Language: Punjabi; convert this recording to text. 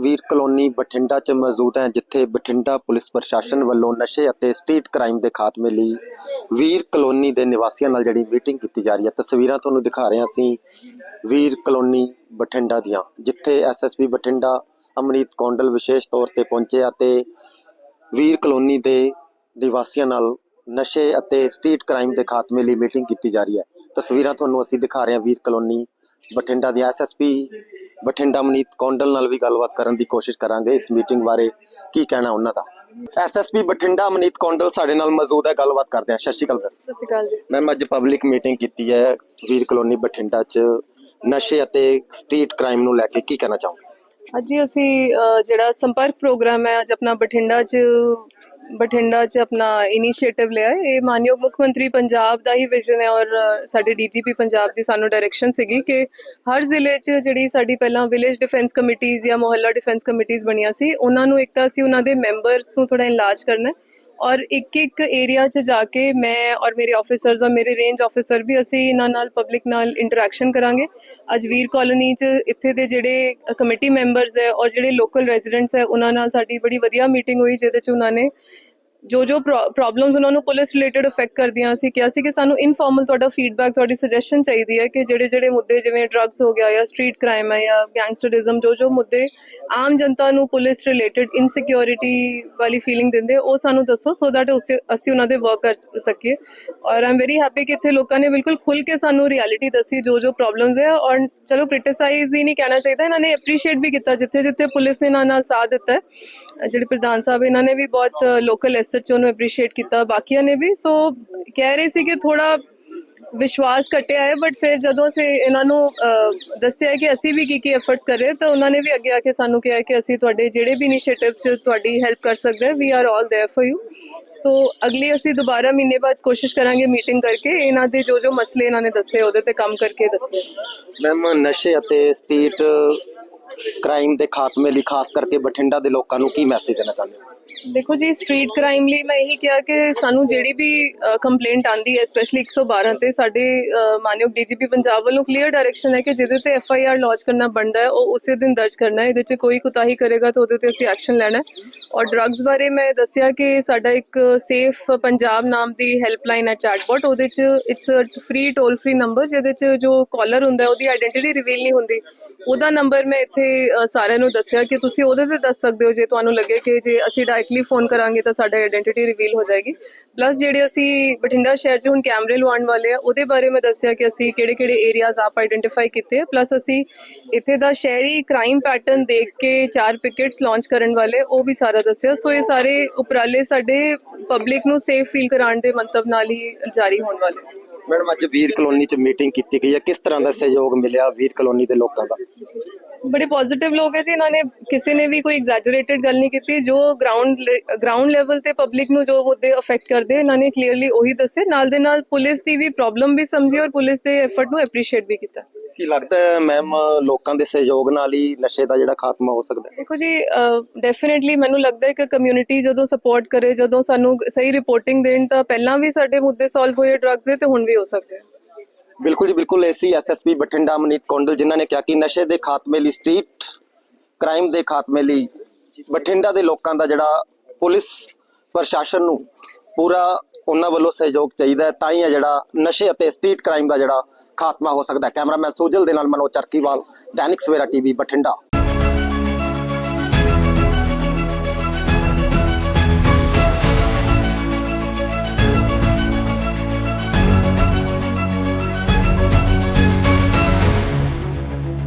ਵੀਰ ਕਲੋਨੀ ਬਠਿੰਡਾ 'ਚ ਮੌਜੂਦ ਹੈ, ਜਿੱਥੇ ਬਠਿੰਡਾ ਪੁਲਿਸ ਪ੍ਰਸ਼ਾਸਨ ਵੱਲੋਂ ਨਸ਼ੇ ਅਤੇ ਸਟਰੀਟ ਕ੍ਰਾਈਮ ਦੇ ਖਾਤਮੇ ਲਈ ਵੀਰ ਕਲੋਨੀ ਦੇ ਨਿਵਾਸੀਆਂ ਨਾਲ ਜਿਹੜੀ ਮੀਟਿੰਗ ਕੀਤੀ ਜਾ ਰਹੀ ਹੈ। ਤਸਵੀਰਾਂ ਤੁਹਾਨੂੰ ਦਿਖਾ ਰਹੇ ਹਾਂ ਅਸੀਂ ਵੀਰ ਕਲੋਨੀ ਬਠਿੰਡਾ ਦੀਆਂ, ਜਿੱਥੇ ਐਸਐਸਪੀ ਬਠਿੰਡਾ ਅਮਰੀਤ ਕੌਂਡਲ ਵਿਸ਼ੇਸ਼ ਤੌਰ ਤੇ ਪਹੁੰਚੇ ਅਤੇ ਵੀਰ ਕਲੋਨੀ ਦੇ ਨਿਵਾਸੀਆਂ ਨਾਲ ਨਸ਼ੇ ਅਤੇ ਸਟਰੀਟ ਕ੍ਰਾਈਮ ਦੇ ਖਾਤਮੇ ਲਈ ਮੀਟਿੰਗ ਕੀਤੀ ਜਾ ਰਹੀ ਹੈ। ਤਸਵੀਰਾਂ ਤੁਹਾਨੂੰ ਅਸੀਂ ਦਿਖਾ ਰਹੇ ਹਾਂ ਵੀਰ ਕਲੋਨੀ ਬਠਿੰਡਾ ਦੀ S S P Bathinda Maneet Kondal ਨਾਲ ਵੀ ਗੱਲਬਾਤ ਕਰਨ ਦੀ ਕੋਸ਼ਿਸ਼ ਕਰਾਂਗੇ ਇਸ ਮੀਟਿੰਗ ਬਾਰੇ। ਕੀ ਕਹਿਣਾ ਉਹਨਾਂ ਦਾ? ਐਸਐਸਪੀ ਬਠਿੰਡਾ ਮਨੀਤ ਕੌਂਡਲ ਸਾਡੇ ਨਾਲ ਮੌਜੂਦ ਹੈ ਗੱਲਬਾਤ ਕਰਦੇ ਹਾਂ। ਸਤਿ ਸ਼੍ਰੀ ਅਕਾਲ ਸਤਿ ਸ਼੍ਰੀ ਅਕਾਲ ਜੀ। ਮੈਮ ਅੱਜ ਪਬਲਿਕ ਮੀਟਿੰਗ ਕੀਤੀ ਹੈ ਵੀਰ ਕਲੋਨੀ ਬਠਿੰਡਾ 'ਚ। ਨਸ਼ੇ ਅਤੇ ਸਟਰੀਟ ਕ੍ਰਾਈਮ ਨੂੰ ਲੈ ਕੇ ਕੀ ਕਹਿਣਾ ਚਾਹੋਗੇ? ਅੱਜ ਅਸੀਂ ਜਿਹੜਾ ਸੰਪਰਕ ਪ੍ਰੋਗਰਾਮ ਹੈ ਅੱਜ ਆਪਣਾ ਬਠਿੰਡਾ 'ਚ ਬਠਿੰਡਾ 'ਚ ਆਪਣਾ ਇਨੀਸ਼ੀਏਟਿਵ ਲਿਆ ਹੈ। ਇਹ ਮਾਨਯੋਗ ਮੁੱਖ ਮੰਤਰੀ ਪੰਜਾਬ ਦਾ ਹੀ ਵਿਜ਼ਨ ਹੈ ਔਰ ਅ, ਸਾਡੇ ਡੀਜੀਪੀ ਪੰਜਾਬ ਦੀ ਸਾਨੂੰ ਡਾਇਰੈਕਸ਼ਨ ਸੀਗੀ ਕਿ ਹਰ ਜ਼ਿਲ੍ਹੇ 'ਚ ਜਿਹੜੀ ਸਾਡੀ ਪਹਿਲਾਂ ਵਿਲੇਜ ਡਿਫੈਂਸ ਕਮੇਟੀਆਂ ਜਾਂ ਮੁਹੱਲਾ ਡਿਫੈਂਸ ਕਮੇਟੀਆਂ ਬਣੀਆਂ ਸੀ ਉਹਨਾਂ ਨੂੰ ਇੱਕ ਤਾਂ ਅਸੀਂ ਉਹਨਾਂ ਦੇ ਮੈਂਬਰਸ ਨੂੰ ਥੋੜਾ ਇਨਲਾਰਜ ਕਰਨਾ ਹੈ। ਔਰ ਇੱਕ ਇੱਕ ਏਰੀਆ 'ਚ ਜਾ ਕੇ ਮੈਂ ਔਰ ਮੇਰੇ ਆਫੀਸਰਸ ਔਰ ਮੇਰੇ ਰੇਂਜ ਆਫੀਸਰ ਵੀ ਅਸੀਂ ਇਹਨਾਂ ਨਾਲ ਪਬਲਿਕ ਨਾਲ ਇੰਟਰੈਕਸ਼ਨ ਕਰਾਂਗੇ। ਅੱਜ ਵੀਰ ਕਾਲੋਨੀ 'ਚ ਇੱਥੇ ਦੇ ਜਿਹੜੇ ਕਮੇਟੀ ਮੈਂਬਰਸ ਹੈ ਔਰ ਜਿਹੜੇ ਲੋਕਲ ਰੈਜ਼ੀਡੈਂਟਸ ਹੈ, ਉਹਨਾਂ ਨਾਲ ਸਾਡੀ ਬੜੀ ਵਧੀਆ ਮੀਟਿੰਗ ਹੋਈ, ਜਿਹਦੇ 'ਚ ਉਹਨਾਂ ਨੇ ਜੋ ਜੋ ਪ੍ਰੋਬਲਮਸ ਉਹਨਾਂ ਨੂੰ ਪੁਲਿਸ ਰਿਲੇਟਡ ਅਫੈਕਟ ਕਰਦੀਆਂ ਸੀ ਕਿਹਾ ਸੀ ਕਿ ਸਾਨੂੰ ਇਨਫਾਰਮਲ ਤੁਹਾਡਾ ਫੀਡਬੈਕ ਤੁਹਾਡੀ ਸੁਜੈਸ਼ਨ ਚਾਹੀਦੀ ਹੈ ਕਿ ਜਿਹੜੇ ਜਿਹੜੇ ਮੁੱਦੇ ਜਿਵੇਂ ਡਰੱਗਸ ਹੋ ਗਿਆ ਜਾਂ ਸਟਰੀਟ ਕ੍ਰਾਈਮ ਹੈ ਜਾਂ ਗੈਂਗਸਟਰਿਜ਼ਮ ਜੋ ਜੋ ਮੁੱਦੇ ਆਮ ਜਨਤਾ ਨੂੰ ਪੁਲਿਸ ਰਿਲੇਟਡ ਇਨਸਿਕਿਉਰਿਟੀ ਵਾਲੀ ਫੀਲਿੰਗ ਦਿੰਦੇ, ਉਹ ਸਾਨੂੰ ਦੱਸੋ ਸੋ ਦੈਟ ਅਸੀਂ ਉਹਨਾਂ ਦੇ ਵਰਕ ਕਰ ਸਕੀਏ। ਔਰ ਆਮ ਵੈਰੀ ਹੈਪੀ ਕਿ ਇੱਥੇ ਲੋਕਾਂ ਨੇ ਬਿਲਕੁਲ ਖੁੱਲ ਕੇ ਸਾਨੂੰ ਰਿਐਲਿਟੀ ਦੱਸੀ ਜੋ ਜੋ ਪ੍ਰੋਬਲਮਸ ਹੈ ਔਰ ਚਲੋ ਕ੍ਰਿਟਿਸਾਈਜ਼ ਹੀ ਨਹੀਂ ਕਹਿਣਾ ਚਾਹੀਦਾ, ਇਹਨਾਂ ਨੇ ਐਪਰੀਸ਼ੀਏਟ ਵੀ ਕੀਤਾ ਜਿੱਥੇ ਜਿੱਥੇ ਪੁਲਿਸ ਨੇ ਇਹਨਾਂ ਨਾਲ ਸਾਥ ਦਿੱਤਾ ਜਿਹੜੇ ਪ੍ਰਧਾਨ ਸਾਹਿਬ, ਇਹਨਾਂ ਨੇ ਵੀ ਬਹੁਤ ਲੋਕਲ ਐਸਐਚਓ ਨੂੰ ਐਪਰੀਸ਼ੀਏਟ ਕੀਤਾ, ਬਾਕੀਆਂ ਨੇ ਵੀ। ਸੋ ਕਹਿ ਰਹੇ ਸੀ ਕਿ ਥੋੜਾ ਵਿਸ਼ਵਾਸ ਘਟਿਆ ਹੈ ਬਟ ਫਿਰ ਜਦੋਂ ਅਸੀਂ ਇਹਨਾਂ ਨੂੰ ਦੱਸਿਆ ਕਿ ਅਸੀਂ ਵੀ ਕੀ ਕੀ ਐਫਰਟਸ ਕਰ ਰਹੇ ਤਾਂ ਉਹਨਾਂ ਨੇ ਵੀ ਅੱਗੇ ਆ ਕੇ ਸਾਨੂੰ ਕਿਹਾ ਕਿ ਅਸੀਂ ਤੁਹਾਡੇ ਜਿਹੜੇ ਵੀ ਇਨੀਸ਼ੀਏਟਿਵ 'ਚ ਤੁਹਾਡੀ ਹੈਲਪ ਕਰ ਸਕਦੇ ਹਾਂ we are all there for you so ਅਗਲੀ ਅਸੀਂ ਦੁਬਾਰਾ ਮਹੀਨੇ ਬਾਅਦ ਕੋਸ਼ਿਸ਼ ਕਰਾਂਗੇ ਮੀਟਿੰਗ ਕਰਕੇ, ਇਹਨਾਂ ਦੇ ਜੋ ਜੋ ਮਸਲੇ ਇਹਨਾਂ ਨੇ ਦੱਸੇ, ਉਹਦੇ ਤੇ ਕੰਮ ਕਰਕੇ ਦੱਸਿਆ ਮੈਮ ਨਸ਼ੇ ਅਤੇ ਸਟਰੀਟ ਕ੍ਰਾਈਮ ਦੇ ਖਾਤਮੇ ਲਈ ਖਾਸ ਕਰਕੇ ਬਠਿੰਡਾ ਦੇ ਲੋਕਾਂ ਨੂੰ ਕੀ ਮੈਸੇਜ ਦੇਣਾ ਚਾਹੁੰਦੇ ਦੇਖੋ ਜੀ ਸਟਰੀਟ ਕ੍ਰਾਈਮ ਲਈ ਮੈਂ ਇਹੀ ਕਿਹਾ ਕਿ ਸਾਨੂੰ ਜਿਹੜੀ ਵੀ ਕੰਪਲੇਂਟ ਆਂਦੀ ਹੈ ਸਪੈਸ਼ਲੀ 112 ਤੇ ਸਾਡੇ ਅ, ਮਾਨਯੋਗ ਡੀਜੀਪੀ ਪੰਜਾਬ ਵੱਲੋਂ ਕਲੀਅਰ ਡਾਇਰੈਕਸ਼ਨ ਹੈ ਕਿ ਜਿਹਦੇ ਤੇ ਐਫ ਆਈ ਆਰ ਲੌਂਚ ਕਰਨਾ ਬਣਦਾ ਹੈ ਉਹ ਉਸੇ ਦਿਨ ਦਰਜ ਕਰਨਾ ਹੈ। ਇਹਦੇ 'ਚ ਕੋਈ ਕੁਤਾਹੀ ਕਰੇਗਾ ਤਾਂ ਉਹਦੇ ਤੇ ਅਸੀਂ ਐਕਸ਼ਨ ਲੈਣਾ ਔਰ ਡਰੱਗਸ ਬਾਰੇ ਮੈਂ ਦੱਸਿਆ ਕਿ ਸਾਡਾ ਇੱਕ ਸੇਫ ਪੰਜਾਬ ਨਾਮ ਦੀ ਹੈਲਪਲਾਈਨ ਹੈ ਚੈਟਬੋਟ ਉਹਦੇ 'ਚ it's a free toll free number ਜਿਹਦੇ 'ਚ ਜੋ ਕਾਲਰ ਹੁੰਦਾ ਉਹਦੀ ਆਇਡੈਂਟੀਟੀ ਰਿਵੀਲ ਨਹੀਂ ਹੁੰਦੀ। ਉਹਦਾ ਨੰਬਰ ਮੈਂ ਇੱਥੇ ਸਾਰਿਆਂ ਨੂੰ ਦੱਸਿਆ ਕਿ ਤੁਸੀਂ ਉਹਦੇ ਤੇ ਦੱਸ ਸਕਦੇ ਹੋ ਜੇ ਤੁਹਾਨੂੰ ਲੱਗੇ ਕਿ ਜੇ ਅਸੀਂ ਡਾਇਰੈਕਟਲੀ ਫੋਨ ਕਰਾਂਗੇ ਤਾਂ ਸਾਡਾ ਆਇਡੈਂਟੀਟੀ ਰਿਵੀਲ ਹੋ ਜਾਏਗੀ। ਪਲੱਸ ਜਿਹੜੇ ਅਸੀਂ ਬਠਿੰਡਾ ਸ਼ਹਿਰ 'ਚ ਹੁਣ ਕੈਮਰੇ ਲਵਾਉਣ ਵਾਲੇ ਆ, ਉਹਦੇ ਬਾਰੇ ਮੈਂ ਦੱਸਿਆ ਕਿ ਅਸੀਂ ਕਿਹੜੇ-ਕਿਹੜੇ ਏਰੀਆਜ਼ ਆਪ ਆਇਡੈਂਟੀਫਾਈ ਕੀਤੇ ਪਲੱਸ ਅਸੀਂ ਇੱਥੇ ਦਾ ਸ਼ਹਿਰੀ ਕ੍ਰਾਈਮ ਪੈਟਰਨ ਦੇਖ ਕੇ ਚਾਰ ਪਿਕਟਸ ਲਾਂਚ ਕਰਨ ਵਾਲੇ ਉਹ ਵੀ ਸਾਰਾ ਦੱਸਿਆ। ਸੋ ਇਹ ਸਾਰੇ ਉਪਰਾਲੇ ਸਾਡੇ ਪਬਲਿਕ ਨੂੰ ਸੇਫ ਫੀਲ ਕਰਾਉਣ ਦੇ ਮੰਤਵ ਨਾਲ ਹੀ ਜਾਰੀ ਹੋਣ ਵਾਲੇ ਮੈਡਮ ਅੱਜ ਵੀਰ ਕਲੋਨੀ 'ਚ ਮੀਟਿੰਗ ਕੀਤੀ ਗਈ ਹੈ ਕਿਸ ਤਰ੍ਹਾਂ ਦਾ ਸਹਿਯੋਗ ਮਿਲਿਆ ਵੀਰ ਕਲੋਨੀ ਦੇ ਲੋਕਾਂ ਦਾ? ਬੜੇ ਪੋਜ਼ਿਟਿਵ ਲੋਕ ਹੈ ਜੀ ਇਹਨਾਂ ਨੇ ਕਿਸੇ ਨੇ ਵੀ ਕੋਈ ਐਗਜ਼ੈਜਰੇਟਡ ਗੱਲ ਨਹੀਂ ਕੀਤੀ ਜੋ ਗਰਾਊਂਡ ਗਰਾਊਂਡ ਲੈਵਲ ਤੇ ਪਬਲਿਕ ਨੂੰ ਜੋ ਮੁੱਦੇ ਅਫੈਕਟ ਕਰਦੇ ਇਹਨਾਂ ਨੇ ਕਲੀਅਰਲੀ ਉਹੀ ਦੱਸੇ ਨਾਲ ਦੇ ਨਾਲ ਪੁਲਿਸ ਦੀ ਵੀ ਪ੍ਰੋਬਲਮ ਵੀ ਸਮਝੀ ਔਰ ਪੁਲਿਸ ਦੇ ਐਫਰਟ ਨੂੰ ਐਪਰੀਸ਼ੀਏਟ ਵੀ ਕੀਤਾ ਕੀ ਲੱਗਦਾ ਹੈ ਮੈਮ ਲੋਕਾਂ ਦੇ ਸਹਿਯੋਗ ਨਾਲ ਹੀ ਨਸ਼ੇ ਦਾ ਜਿਹੜਾ ਖਾਤਮਾ ਹੋ ਸਕਦਾ ਹੈ ਦੇਖੋ ਜੀ ਡੈਫੀਨਿਟਲੀ ਮੈਨੂੰ ਲੱਗਦਾ ਹੈ ਕਿ ਕਮਿਊਨਿਟੀ ਜਦੋਂ ਸਪੋਰਟ ਕਰੇ ਜਦੋਂ ਸਾਨੂੰ ਸਹੀ ਰਿਪੋਰਟਿੰਗ ਦੇਣ ਤਾਂ ਪਹਿਲਾਂ ਵੀ ਸਾਡੇ ਮੁੱਦੇ ਸੋਲਵ ਹੋਏ ਡਰੱਗਸ ਦੇ ਤੇ ਹੁਣ ਵੀ ਹੋ ਸਕਦੇ ਆ ਬਿਲਕੁਲ ਜੀ, ਬਿਲਕੁਲ ਐਸੀ ਐਸਐਸਪੀ ਬਠਿੰਡਾ, ਮਨੀਤ ਕੌਂਡਲ ਜਿਨ੍ਹਾਂ ਨੇ ਕਿਹਾ ਕਿ ਨਸ਼ੇ ਦੇ ਖਾਤਮੇ ਲਈ ਸਟਰੀਟ, ਕ੍ਰਾਈਮ ਦੇ ਖਾਤਮੇ ਲਈ ਬਠਿੰਡਾ ਦੇ ਲੋਕਾਂ ਦਾ ਜਿਹੜਾ ਪੁਲਿਸ ਪ੍ਰਸ਼ਾਸਨ ਨੂੰ ਪੂਰਾ ਉਹਨਾਂ ਵੱਲੋਂ ਸਹਿਯੋਗ ਚਾਹੀਦਾ ਹੈ, ਤਾਂ ਹੀ ਹੈ ਜਿਹੜਾ ਨਸ਼ੇ ਅਤੇ ਸਟਰੀਟ ਕ੍ਰਾਈਮ ਦਾ ਜਿਹੜਾ ਖਾਤਮਾ ਹੋ ਸਕਦਾ ਹੈ। ਕੈਮਰਾਮੈਨ ਸੋਜਲ ਦੇ ਨਾਲ ਮਨੋਜ ਚਰਕੀਵਾਲ ਦੈਨਿਕ ਸਵੇਰਾ ਟੀਵੀ, ਬਠਿੰਡਾ।